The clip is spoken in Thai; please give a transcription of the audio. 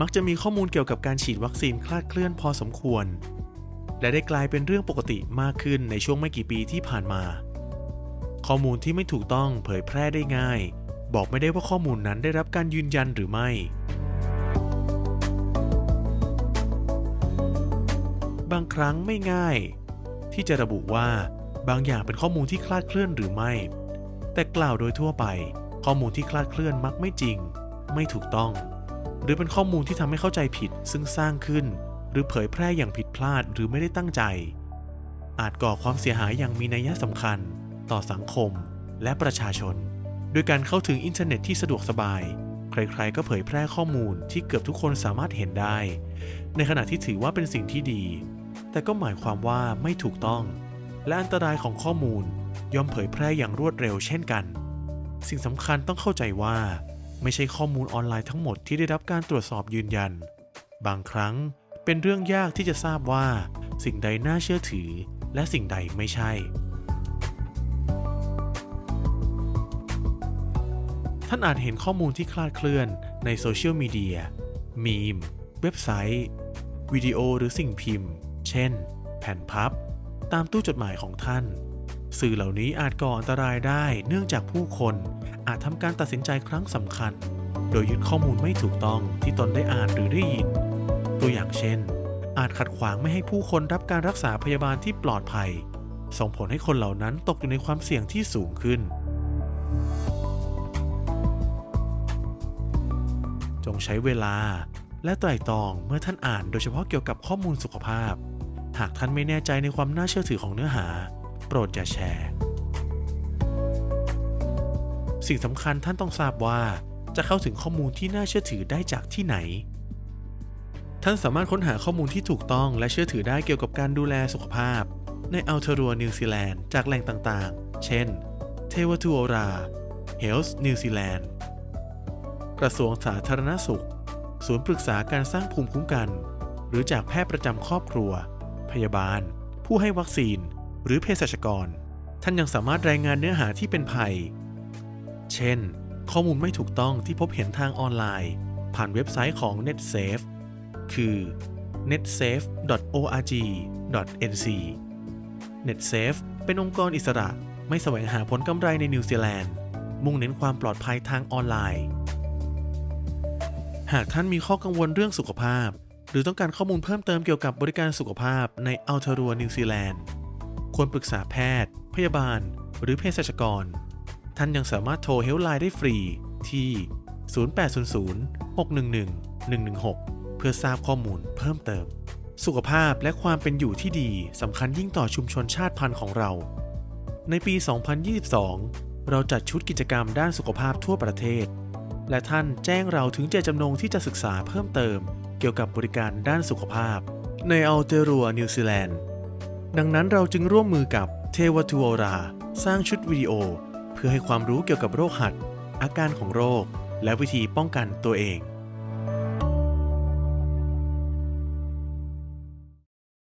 มักจะมีข้อมูลเกี่ยวกับการฉีดวัคซีนคลาดเคลื่อนพอสมควร และได้กลายเป็นเรื่องปกติมากขึ้นในช่วงไม่กี่ปีที่ผ่านมา ข้อมูลที่ไม่ถูกต้องเผยแพร่ได้ง่าย บอกไม่ได้ว่าข้อมูลนั้นได้รับการยืนยันหรือไม่ บางครั้งไม่ง่าย ที่จะระบุว่าบางอย่างเป็นข้อมูลที่คลาดเคลื่อนหรือไม่ แต่กล่าวโดยทั่วไป ข้อมูลที่คลาดเคลื่อนมักไม่จริง ไม่ถูกต้อง หรือเป็นข้อมูลที่ทำให้เข้าใจผิดซึ่งสร้างขึ้น หรือเผยแพร่อย่างผิดพลาดหรือไม่ได้ตั้งใจ อาจก่อความเสียหายอย่างมีนัยสำคัญ ต่อสังคมและประชาชน โดยการเข้าถึงอินเทอร์เน็ตที่สะดวกสบาย ใครๆ ก็เผยแพร่ข้อมูลที่เกือบทุกคนสามารถเห็นได้ ในขณะที่ถือว่าเป็นสิ่งที่ดี แต่ก็หมายความว่าไม่ถูกต้อง และอันตรายของข้อมูลย่อมเผยแพร่อย่างรวดเร็วเช่นกัน สิ่งสำคัญต้องเข้าใจว่า ไม่ใช่ข้อมูลออนไลน์ทั้งหมดที่ได้รับการตรวจสอบยืนยัน บางครั้งเป็นเรื่องยากที่จะทราบว่า สิ่งใดน่าเชื่อถือ และสิ่งใดไม่ใช่ ท่านอาจเห็นข้อมูลที่คลาดเคลื่อนในโซเชียลมีเดีย มีม เว็บไซต์ วิดีโอหรือสิ่งพิมพ์ เช่น แผ่นพับ ตามตู้จดหมายของท่าน สื่อเหล่านี้อาจก่ออันตรายได้เนื่องจากผู้คนอาจทำการตัดสินใจครั้งสำคัญ โดยยึดข้อมูลไม่ถูกต้องที่ตนได้อ่านหรือได้ยิน ตัวอย่างเช่น อาจขัดขวางไม่ให้ผู้คนรับการรักษาพยาบาลที่ปลอดภัย ส่งผลให้คนเหล่านั้นตกอยู่ในความเสี่ยงที่สูงขึ้น จงใช้เวลาและไตร่ตรองเมื่อท่านอ่านโดยเฉพาะเกี่ยวกับข้อมูลสุขภาพ หากท่านไม่แน่ใจในความน่าเชื่อถือของเนื้อหา โปรดอย่าแชร์ สิ่งสำคัญท่านต้องทราบว่าจะเข้าถึงข้อมูลที่น่าเชื่อถือได้จากที่ไหน ท่านสามารถค้นหาข้อมูลที่ถูกต้องและเชื่อถือได้เกี่ยวกับการดูแลสุขภาพ ในอัลเทรัวนิวซีแลนด์จากแหล่งต่างๆ เช่นเทวทูโอรา Health New Zealand กระทรวงสาธารณสุข ศูนย์ปรึกษาการสร้างภูมิคุ้มกัน หรือจากแพทย์ประจำครอบครัว พยาบาล ผู้ให้วัคซีน หรือเภสัชกร ท่านยังสามารถรายงานเนื้อหาที่เป็นภัย เช่น ข้อมูลไม่ถูกต้องที่พบเห็นทางออนไลน์ ผ่านเว็บไซต์ของ NetSafe คือ netsafe.org.nc NetSafe เป็นองค์กรอิสระไม่แสวงหาผลกำไรในนิวซีแลนด์ มุ่งเน้นความปลอดภัยทางออนไลน์ หากท่านมีข้อกังวลเรื่องสุขภาพ หรือต้องการข้อมูลเพิ่มเติมเกี่ยวกับบริการสุขภาพในอัลทรัวนิวซีแลนด์ ควรปรึกษาแพทย์ พยาบาล หรือเภสัชกร ท่านยังสามารถโทรเฮลไลน์ได้ฟรีที่ 0800 611 116 เพื่อทราบข้อมูลเพิ่มเติม สุขภาพและความเป็นอยู่ที่ดีสำคัญยิ่งต่อชุมชนชาติพันธุ์ของเรา ในปี 2022 เราจัดชุดกิจกรรมด้านสุขภาพทั่วประเทศ และท่านแจ้งเราถึงเจตจำนงที่จะศึกษาเพิ่มเติม เกี่ยวกับบริการด้านสุขภาพ ในอัลเตรัวนิวซีแลนด์ ดังนั้นเราจึงร่วมมือกับเทวทูโอรา สร้างชุดวิดีโอ เพื่อให้ความรู้เกี่ยวกับโรคหัด อาการของโรค และวิธีป้องกันตัวเอง